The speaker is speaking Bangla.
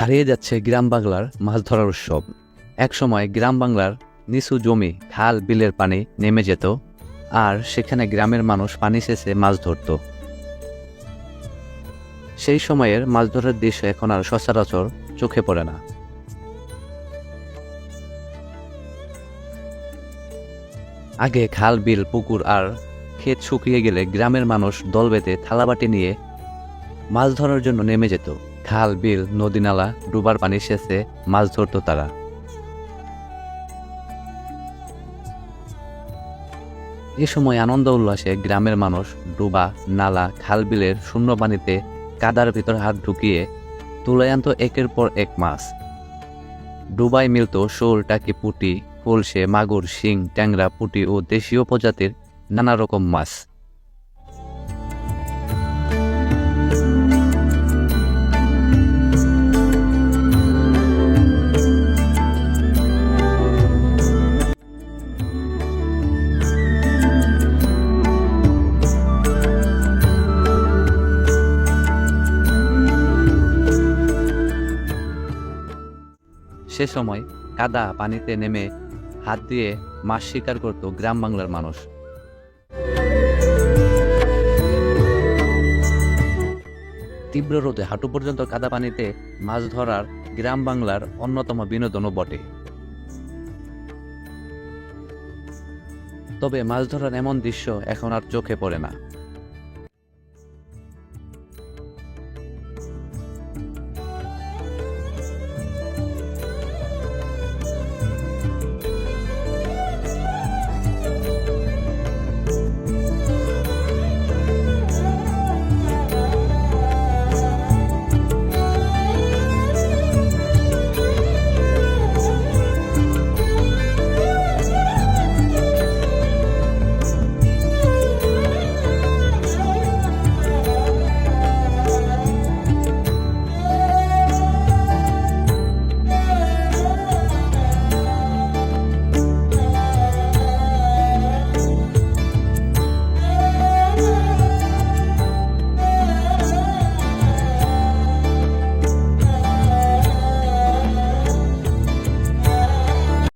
হারিয়ে যাচ্ছে গ্রাম বাংলার মাছ ধরার উৎসব। একসময় গ্রাম বাংলার নিচু জমি খাল, বিলের পানি নেমে যেত, আর সেখানে গ্রামের মানুষ পানি সেচে মাছ ধরত। সেই সময়ের মাছ ধরার দৃশ্য এখন আর সচরাচর চোখে পড়ে না। আগে খাল, বিল, পুকুর আর ক্ষেত শুকিয়ে গেলে গ্রামের মানুষ দল বেঁধে থালাবাটি নিয়ে মাছ ধরার জন্য নেমে যেত। খাল, বিল নদী নালা ডুবার পানি সেচে মাছ ধরত তারা। এ সময় আনন্দ উল্লাসে গ্রামের মানুষ ডুবা, নালা, খাল, বিলের শূন্য পানিতে কাদার ভিতর হাত ঢুকিয়ে তুলে আনত একের পর এক মাছ। ডুবাই মিলত শোল, টাকি, পুটি, কলসে, মাগুর, শিং, ট্যাংরা, পুটি ও দেশীয় প্রজাতির নানা রকম মাছ। সে সময় কাদা পানিতে নেমে হাত দিয়ে মাছ শিকার করত গ্রাম বাংলার মানুষ। তীব্র রোদে হাঁটু পর্যন্ত কাদা পানিতে মাছ ধরার গ্রাম বাংলার অন্যতম বিনোদনও বটে। তবে মাছ ধরার এমন দৃশ্য এখন আর চোখে পড়ে না।